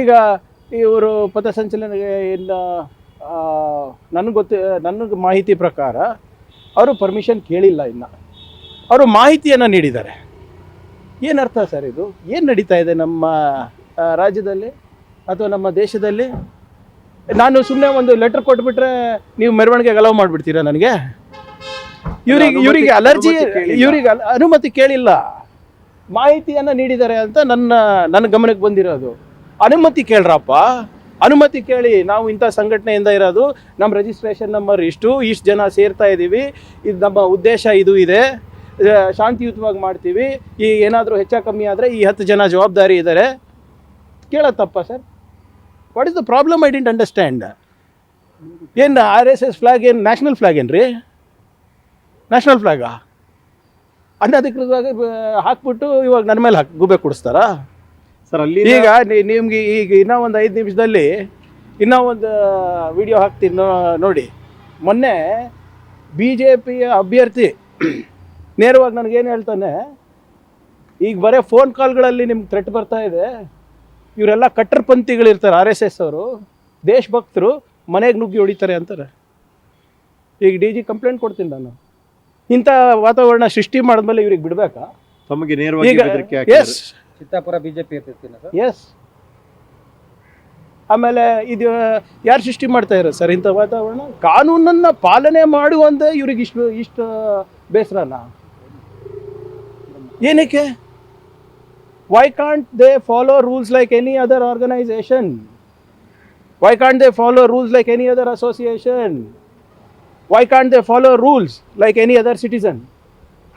ಈಗ ಇವರು ಪಥಸಂಚಲನೆಗೆ ಇಲ್ಲ ನನಗೆ ಗೊತ್ತು ನನಗೆ ಮಾಹಿತಿ ಪ್ರಕಾರ ಅವರು ಪರ್ಮಿಷನ್ ಕೇಳಿಲ್ಲ ಇನ್ನು. ಅವರು ಮಾಹಿತಿಯನ್ನು ನೀಡಿದ್ದಾರೆ. ಏನರ್ಥ ಸರ್ ಇದು? ಏನು ನಡೀತಾ ಇದೆ ನಮ್ಮ ರಾಜ್ಯದಲ್ಲಿ ಅಥವಾ ನಮ್ಮ ದೇಶದಲ್ಲಿ? ನಾನು ಸುಮ್ಮನೆ ಒಂದು ಲೆಟರ್ ಕೊಟ್ಬಿಟ್ರೆ ನೀವು ಮೆರವಣಿಗೆಗೆ ಅಲೌ ಮಾಡಿಬಿಡ್ತೀರಾ ನನಗೆ? ಇವರಿಗೆ ಇವರಿಗೆ ಅಲರ್ಜಿ. ಇವರಿಗೆ ಅನುಮತಿ ಕೇಳಿಲ್ಲ. ಮಾಹಿತಿಯನ್ನು ನೀಡಿದ್ದಾರೆ ಅಂತ ನನ್ನ ನನ್ನ ಗಮನಕ್ಕೆ ಬಂದಿರೋದು. ಅನುಮತಿ ಕೇಳ್ರಪ್ಪ. ಅನುಮತಿ ಕೇಳಿ ನಾವು ಇಂಥ ಸಂಘಟನೆಯಿಂದ ಇರೋದು. ನಮ್ಮ ರಿಜಿಸ್ಟ್ರೇಷನ್ ನಂಬರ್ ಇಷ್ಟು ಇಷ್ಟು ಜನ ಸೇರ್ತಾ ಇದ್ದೀವಿ ಇದು ನಮ್ಮ ಉದ್ದೇಶ ಇದು ಇದೆ. ಶಾಂತಿಯುತವಾಗಿ ಮಾಡ್ತೀವಿ. ಈ ಏನಾದರೂ ಹೆಚ್ಚ ಕಮ್ಮಿ ಆದರೆ ಈ ಹತ್ತು ಜನ ಜವಾಬ್ದಾರಿ ಇದ್ದಾರೆ ಕೇಳತ್ತಪ್ಪ sir. What is the problem I didn't understand ಏನು ಆರ್ ಎಸ್ ಎಸ್ ಫ್ಲಾಗ್ ಏನು ನ್ಯಾಷನಲ್ ಫ್ಲಾಗ್ ಏನು ರೀ ನ್ಯಾಷನಲ್ ಫ್ಲಾಗಾ ಅನಧಿಕೃತವಾಗಿ ಹಾಕ್ಬಿಟ್ಟು ಇವಾಗ ನನ್ನ ಮೇಲೆ ಹಾಕಿ ಗುಬೆ ಕೊಡಿಸ್ತಾರಾ? ಸರ್ ಅಲ್ಲಿ ಈಗ ನಿಮ್ಗೆ ಈಗ ಇನ್ನ ಒಂದು ಐದು ನಿಮಿಷದಲ್ಲಿ ಇನ್ನ ಒಂದು ವಿಡಿಯೋ ಹಾಕ್ತೀನಿ ನೋಡಿ. ಮೊನ್ನೆ ಬಿ ಜೆ ಪಿಯ ಅಭ್ಯರ್ಥಿ ನೇರವಾಗಿ ನನಗೇನು ಹೇಳ್ತಾನೆ ಈಗ ಬರೀ ಫೋನ್ ಕಾಲ್ಗಳಲ್ಲಿ ನಿಮ್ಗೆ ಥ್ರೆಟ್ ಬರ್ತಾ ಇದೆ. ಇವರೆಲ್ಲ ಕಟ್ಟರ್ಪಂಥಿಗಳಿರ್ತಾರೆ ಆರ್ ಎಸ್ ಎಸ್ ಅವರು. ದೇಶಭಕ್ತರು ಮನೆಗೆ ನುಗ್ಗಿ ಹೊಡಿತಾರೆ ಅಂತಾರೆ. ಈಗ ಡಿ ಜಿ ಕಂಪ್ಲೇಂಟ್ ಕೊಡ್ತೀನಿ ನಾನು. ಇಂಥ ವಾತಾವರಣ ಸೃಷ್ಟಿ ಮಾಡಿದ್ಮೇಲೆ ಇವ್ರಿಗೆ ಬಿಡಬೇಕಾ? ತಮಗೆ ನೇರವಾಗಿ ಎಸ್ ಚಿತ್ತಾಪುರ ಬಿಜೆಪಿ ಎಸ್ ಆಮೇಲೆ ಇದು, ಯಾರು ಸೃಷ್ಟಿ ಮಾಡ್ತಾ ಇರೋ ಸರ್ ಇಂಥ ವಾತಾವರಣ? ಕಾನೂನನ್ನು ಪಾಲನೆ ಮಾಡುವಂತ ಇವ್ರಿಗೆ ಇಷ್ಟು ಇಷ್ಟು ಬೇಸರನ? ಏನಕ್ಕೆ? Why can't they follow rules like any other organisation why can't they follow rules like any other association why can't they follow rules like any other citizen